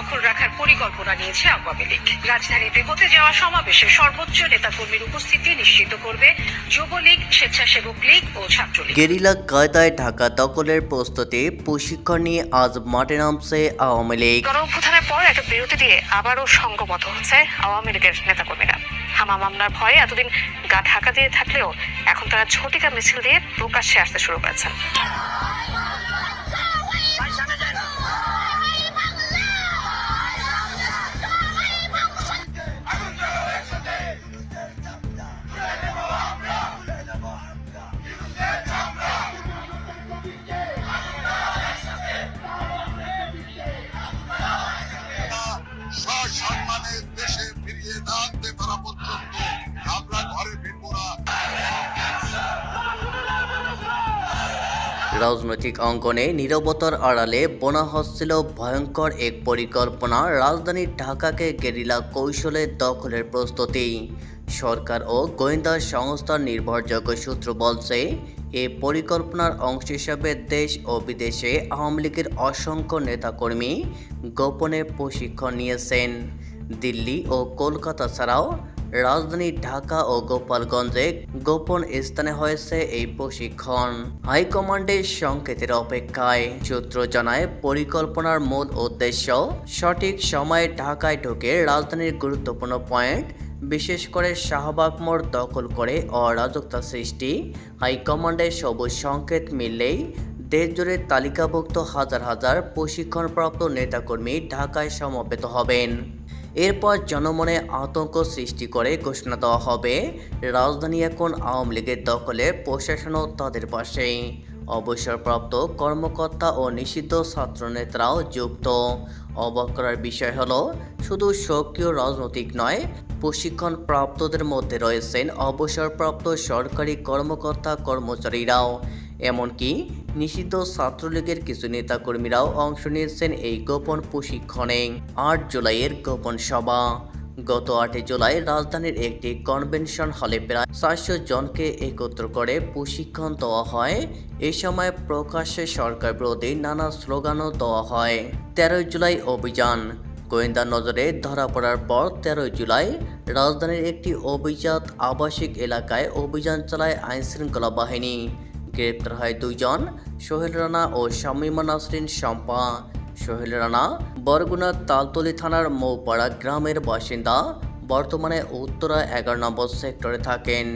দখল রাখার পরিকল্পনা নিয়েছে আওয়ামী লীগ। রাজধানীতে হতে যাওয়া সমাবেশে সর্বোচ্চ নেতাকর্মীর উপস্থিতি নিশ্চিত করবে যুবলীগ স্বেচ্ছাসেবক লীগ ও ছাত্রলীগ। গেরিলা কায়দায় ঢাকা দখলের প্রস্তুতি প্রশিক্ষণ নিয়ে আজ মাঠে নামছে আওয়ামী লীগ। গণঅভ্যুত্থানের পর একটা বিরতি দিয়ে আবারও সংঘবদ্ধ হচ্ছে আওয়ামী লীগের নেতাকর্মীরা। হামা মামলার ভয়ে এতদিন গা ঢাকা দিয়ে থাকলেও এখন তারা ঝটিকা মিছিল দিয়ে প্রকাশ্যে আসতে শুরু করেছেন। রাজনৈতিক অঙ্গনে নিরবতার আড়ালে বোনা হচ্ছিল ভয়ঙ্কর এক পরিকল্পনা। রাজধানী ঢাকাকে গেরিলা কৌশলে দখলের প্রস্তুতি। সরকার ও গোয়েন্দা সংস্থার নির্ভরযোগ্য সূত্র বলছে এই পরিকল্পনার অংশ হিসাবে দেশ ও বিদেশে আওয়ামী লীগের অসংখ্য নেতাকর্মী গোপনে প্রশিক্ষণ নিয়েছেন। দিল্লি ও কলকাতা ছাড়াও রাজধানী ঢাকা ও গোপালগঞ্জে গোপন স্থানে হয়েছে এই প্রশিক্ষণ। হাইকমান্ডের সংকেতের অপেক্ষায় সূত্র জানায়, পরিকল্পনার মূল উদ্দেশ্য সঠিক সময়ে ঢাকায় ঢুকে রাজধানীর গুরুত্বপূর্ণ পয়েন্ট, বিশেষ করে শাহবাগ মোড় দখল করে অরাজকতা সৃষ্টি। হাইকমান্ডের সবুজ সংকেত মিললেই দেশজুড়ে তালিকাভুক্ত হাজার হাজার প্রশিক্ষণপ্রাপ্ত নেতাকর্মী ঢাকায় সমবেত হবেন। এরপর জনমনে আতঙ্ক সৃষ্টি করে ঘোষণা দেওয়া হবে, রাজধানী এখন আওয়ামী লীগের দখলে, প্রশাসনও তাদের পাশেই অবসরপ্রাপ্ত কর্মকর্তা ও নিষিদ্ধ ছাত্রনেতারাও যুক্ত। অবাক করার বিষয় হলো, শুধু সক্রিয় রাজনৈতিক নয় প্রশিক্ষণ প্রাপ্তদের মধ্যে রয়েছেন অবসরপ্রাপ্ত সরকারি কর্মকর্তা কর্মচারীরাও এমনকি নিষিদ্ধ ছাত্রলীগের কিছু নেতাকর্মীরাও অংশ নিয়েছেন এই গোপন প্রশিক্ষণে। আট জুলাইয়ের গোপন সভা। গত আটই জুলাই রাজধানীর একটি কনভেনশন হলে প্রায় চারশো জনকে একত্র করে প্রশিক্ষণ দেওয়া হয়। এ সময় প্রকাশ্যে সরকার বিরোধী নানা স্লোগানও দেওয়া হয়। তেরোই জুলাই অভিযান। গোয়েন্দা নজরে ধরা পড়ার পর তেরোই জুলাই রাজধানীর একটি অভিজাত আবাসিক এলাকায় অভিযান চালায় আইনশৃঙ্খলা বাহিনী। গ্রেপ্তার হয় দুইজন? সোহেল রানা ও শামিমা নাসরিন শম্পা। সোহেল রানা, বরগুনা তালতলি থানার মৌপাড়া গ্রামের বাসিন্দা। বর্তমানে উত্তরা এগারো নম্বর সেক্টরে থাকেন।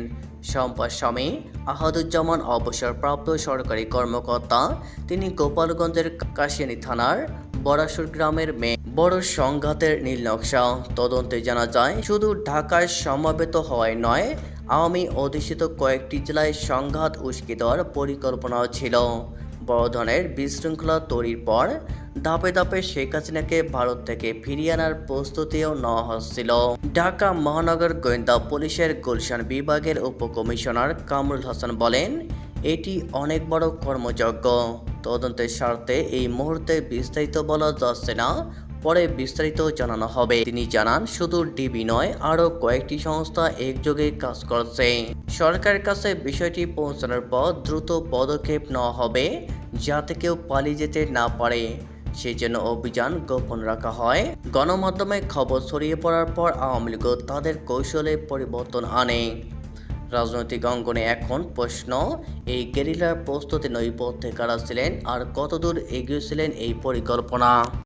শম্পার স্বামী আহাদুজ্জামান অবসরপ্রাপ্ত সরকারি কর্মকর্তা। তিনি গোপালগঞ্জের কাশিয়ানী থানার বরাসুর গ্রামের মেয়ে। বড় সংঘাতের নীল নকশা। তদন্তে জানা যায়, শুধু ঢাকায় সমাবেত হওয়ায় নয় আওয়ামী অধিষ্ঠিত কয়েকটি জেলায় সংঘাত উস্কে দেওয়ার পরিকল্পনাও ছিল। বড় ধরনের বিশৃঙ্খলা তৈরির পর ধাপে ধাপে শেখ হাসিনাকে ভারত থেকে ফিরিয়ে আনার প্রস্তুতিও নেওয়া হচ্ছিল। ঢাকা মহানগর গোয়েন্দা পুলিশের গুলশান বিভাগের উপকমিশনার কামরুল হাসান বলেন, এটি অনেক বড় কর্মযজ্ঞ। তদন্তের স্বার্থে এই মুহূর্তে বিস্তারিত বলা যাচ্ছে না। পরে বিস্তারিত জানানো হবে। তিনি জানান, শুধু ডিবি নয়, আরও কয়েকটি সংস্থা একযোগে কাজ করছে। সরকারের কাছে বিষয়টি পৌঁছানোর পর দ্রুত পদক্ষেপ নেওয়া হবে যাতে কেউ পালিয়ে যেতে না পারে। সেই জন্য অভিযান গোপন রাখা হয়। গণমাধ্যমে খবর ছড়িয়ে পড়ার পর আওয়ামী লীগ তাদের কৌশলে পরিবর্তন আনে। রাজনৈতিক অঙ্গনে এখন প্রশ্ন, এই গেরিলার প্রস্তুতি নৈপথ্যে কারা ছিলেন আর কতদূর এগিয়েছিলেন এই পরিকল্পনা?